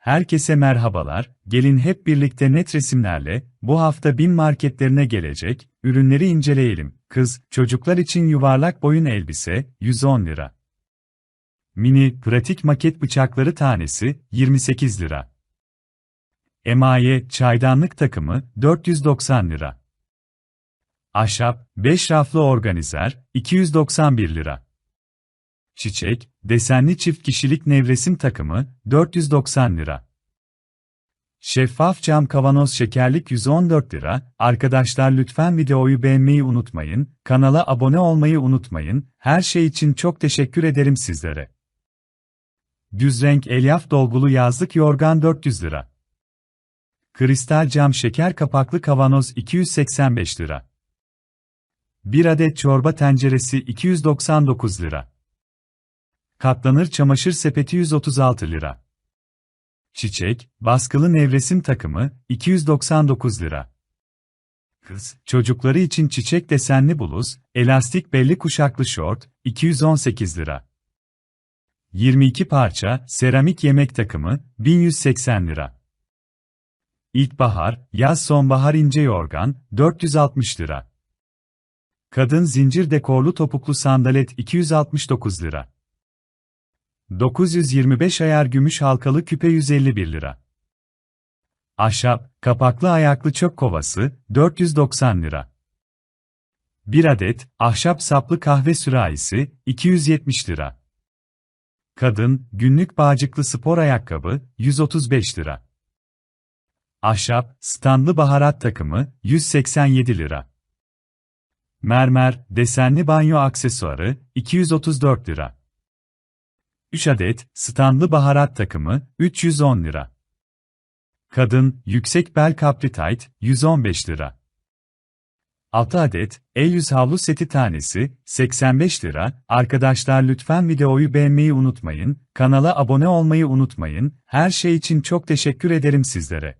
Herkese merhabalar, gelin hep birlikte net resimlerle, bu hafta bin marketlerine gelecek, ürünleri inceleyelim. Kız, çocuklar için yuvarlak boyun elbise, 110 lira. Mini, pratik maket bıçakları tanesi, 28 lira. Emaye, çaydanlık takımı, 490 lira. Ahşap, 5 raflı organizer, 291 lira. Çiçek, desenli çift kişilik nevresim takımı, 490 lira. Şeffaf cam kavanoz şekerlik 114 lira. Arkadaşlar lütfen videoyu beğenmeyi unutmayın, kanala abone olmayı unutmayın. Her şey için çok teşekkür ederim sizlere. Düz renk elyaf dolgulu yazlık yorgan 400 lira. Kristal cam şeker kapaklı kavanoz 285 lira. 1 adet çorba tenceresi 299 lira. Katlanır çamaşır sepeti 136 lira. Çiçek, baskılı nevresim takımı, 299 lira. Kız, çocukları için çiçek desenli bluz, elastik belli kuşaklı şort, 218 lira. 22 parça, seramik yemek takımı, 1180 lira. İlkbahar, yaz sonbahar ince yorgan, 460 lira. Kadın zincir dekorlu topuklu sandalet 269 lira. 925 ayar gümüş halkalı küpe 151 lira. Ahşap, kapaklı ayaklı çöp kovası, 490 lira. 1 adet, ahşap saplı kahve sürahisi, 270 lira. Kadın, günlük bağcıklı spor ayakkabı, 135 lira. Ahşap, standlı baharat takımı, 187 lira. Mermer, desenli banyo aksesuarı, 234 lira. 3 adet, standlı baharat takımı, 310 lira. Kadın, yüksek bel kapri tight, 115 lira. 6 adet, el yüz havlu seti tanesi, 85 lira. Arkadaşlar lütfen videoyu beğenmeyi unutmayın, kanala abone olmayı unutmayın, her şey için çok teşekkür ederim sizlere.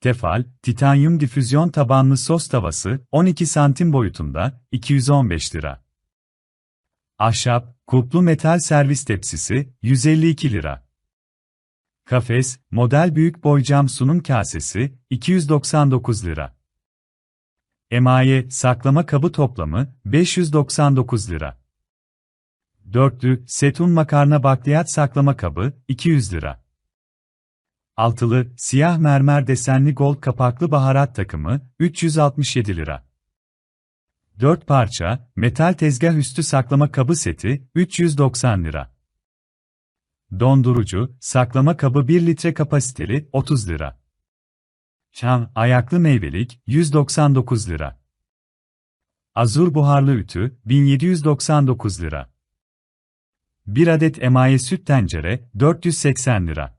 Tefal, titanyum difüzyon tabanlı sos tavası, 12 santim boyutunda, 215 lira. Ahşap, kulplu metal servis tepsisi, 152 lira. Kafes, model büyük boy cam sunum kasesi, 299 lira. Emaye, saklama kabı toplamı, 599 lira. Dörtlü, setun makarna bakliyat saklama kabı, 200 lira. Altılı, siyah mermer desenli gold kapaklı baharat takımı, 367 lira. 4 parça, metal tezgah üstü saklama kabı seti, 390 lira. Dondurucu, saklama kabı 1 litre kapasiteli, 30 lira. Çam, ayaklı meyvelik, 199 lira. Azur buharlı ütü, 1799 lira. 1 adet emaye süt tencere, 480 lira.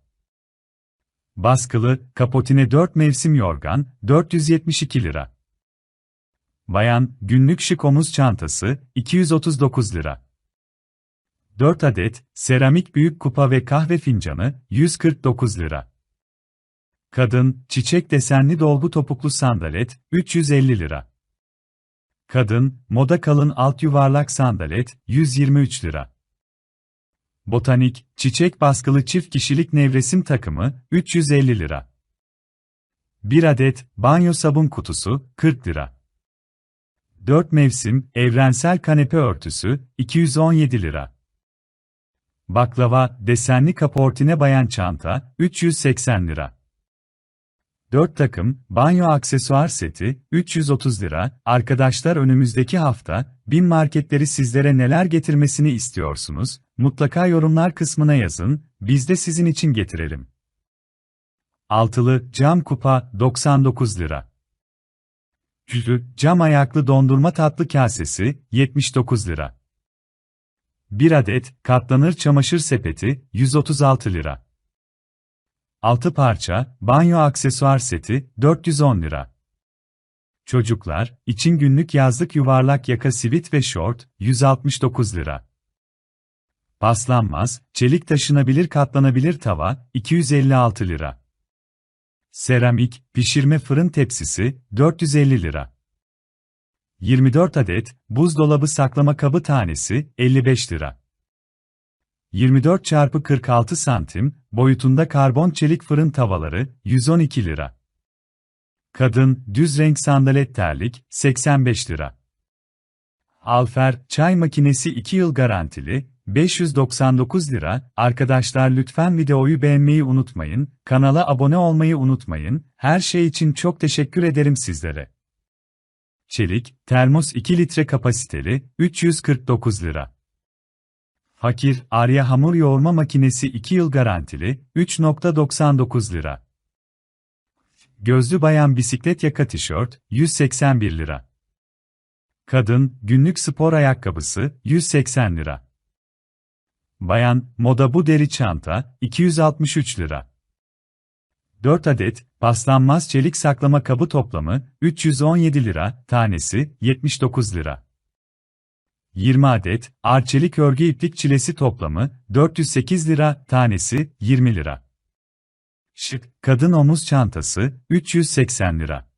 Baskılı, kapotine 4 mevsim yorgan, 472 lira. Bayan, günlük şık omuz çantası, 239 lira. 4 adet, seramik büyük kupa ve kahve fincanı, 149 lira. Kadın, çiçek desenli dolgu topuklu sandalet, 350 lira. Kadın, moda kalın alt yuvarlak sandalet, 123 lira. Botanik, çiçek baskılı çift kişilik nevresim takımı, 350 lira. 1 adet, banyo sabun kutusu, 40 lira. 4 mevsim, evrensel kanepe örtüsü, 217 lira. Baklava, desenli kaportine bayan çanta, 380 lira. 4 takım, banyo aksesuar seti, 330 lira. Arkadaşlar önümüzdeki hafta, bin marketleri sizlere neler getirmesini istiyorsunuz? Mutlaka yorumlar kısmına yazın, biz de sizin için getirelim. Altılı, cam kupa, 99 lira. Cam ayaklı dondurma tatlı kasesi, 79 lira. 1 adet, katlanır çamaşır sepeti, 136 lira. 6 parça, banyo aksesuar seti, 410 lira. Çocuklar, için günlük yazlık yuvarlak yaka sivit ve şort, 169 lira. Paslanmaz, çelik taşınabilir katlanabilir tava, 256 lira. Seramik, pişirme fırın tepsisi, 450 lira. 24 adet, buzdolabı saklama kabı tanesi, 55 lira. 24 x 46 santim, boyutunda karbon çelik fırın tavaları, 112 lira. Kadın, düz renk sandalet terlik, 85 lira. Alfer, çay makinesi 2 yıl garantili, 599 lira. Arkadaşlar lütfen videoyu beğenmeyi unutmayın, kanala abone olmayı unutmayın, her şey için çok teşekkür ederim sizlere. Çelik, termos 2 litre kapasiteli, 349 lira. Fakir, Arya hamur yoğurma makinesi 2 yıl garantili, 3.99 lira. Gözlü bayan bisiklet yaka tişört, 181 lira. Kadın, günlük spor ayakkabısı, 180 lira. Bayan, moda bu deri çanta, 263 lira. 4 adet, paslanmaz çelik saklama kabı toplamı, 317 lira, tanesi, 79 lira. 20 adet, arçelik örgü iplik çilesi toplamı, 408 lira, tanesi, 20 lira. Şık, kadın omuz çantası, 380 lira.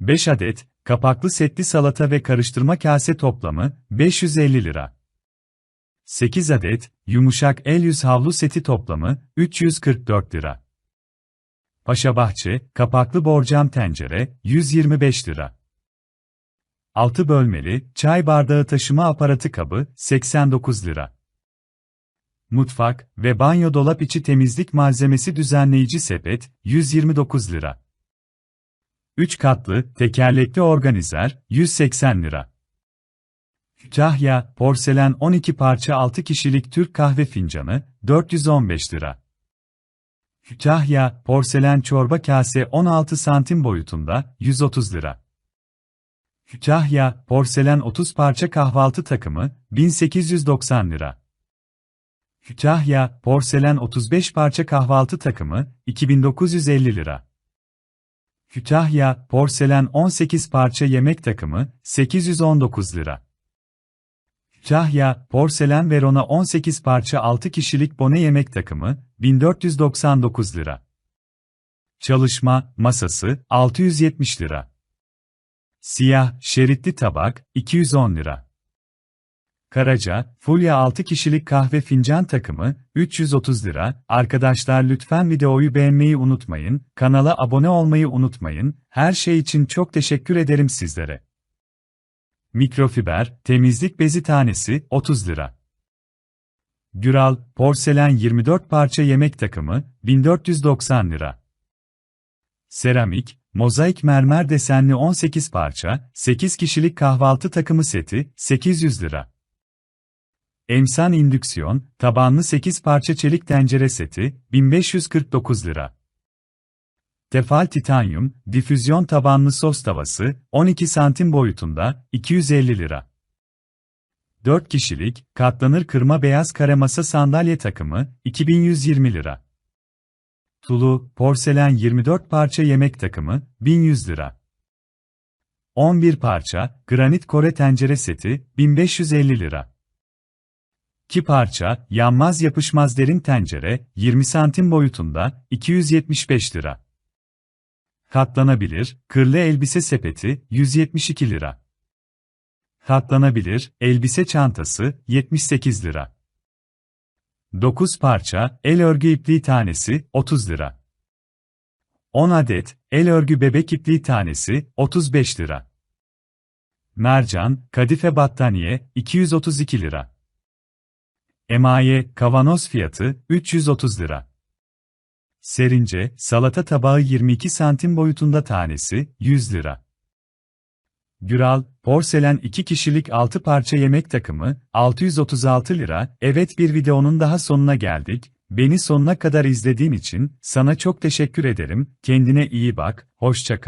5 adet, kapaklı setli salata ve karıştırma kase toplamı, 550 lira. 8 adet, yumuşak el yüz havlu seti toplamı, 344 lira. Paşabahçe, kapaklı borcam tencere, 125 lira. 6 bölmeli, çay bardağı taşıma aparatı kabı, 89 lira. Mutfak ve banyo dolap içi temizlik malzemesi düzenleyici sepet, 129 lira. 3 katlı, tekerlekli organizer, 180 lira. Kütahya, porselen 12 parça 6 kişilik Türk kahve fincanı, 415 lira. Kütahya, porselen çorba kase 16 santim boyutunda, 130 lira. Kütahya, porselen 30 parça kahvaltı takımı, 1890 lira. Kütahya, porselen 35 parça kahvaltı takımı, 2950 lira. Kütahya, porselen 18 parça yemek takımı, 819 lira. Kütahya, porselen Verona 18 parça 6 kişilik bone yemek takımı, 1499 lira. Çalışma, masası, 670 lira. Siyah, şeritli tabak, 210 lira. Karaca, Fulya 6 kişilik kahve fincan takımı, 330 lira. Arkadaşlar lütfen videoyu beğenmeyi unutmayın, kanala abone olmayı unutmayın, her şey için çok teşekkür ederim sizlere. Mikrofiber, temizlik bezi tanesi, 30 lira. Güral, porselen 24 parça yemek takımı, 1490 lira. Seramik, mozaik mermer desenli 18 parça, 8 kişilik kahvaltı takımı seti, 800 lira. Emsan indüksiyon, tabanlı 8 parça çelik tencere seti, 1549 lira. Tefal titanyum, difüzyon tabanlı sos tavası, 12 santim boyutunda, 250 lira. 4 kişilik, katlanır kırma beyaz kare masa sandalye takımı, 2120 lira. Tulu, porselen 24 parça yemek takımı, 1100 lira. 11 parça, granit kore tencere seti, 1550 lira. 2 parça, yanmaz yapışmaz derin tencere, 20 santim boyutunda, 275 lira. Katlanabilir, kırlı elbise sepeti, 172 lira. Katlanabilir, elbise çantası, 78 lira. 9 parça, el örgü ipliği tanesi, 30 lira. 10 adet, el örgü bebek ipliği tanesi, 35 lira. Mercan, kadife battaniye, 232 lira. Emaye, kavanoz fiyatı, 330 lira. Serince, salata tabağı 22 santim boyutunda tanesi, 100 lira. Güral, porselen 2 kişilik 6 parça yemek takımı, 636 lira. Evet bir videonun daha sonuna geldik. Beni sonuna kadar izlediğin için, sana çok teşekkür ederim. Kendine iyi bak, hoşça kal.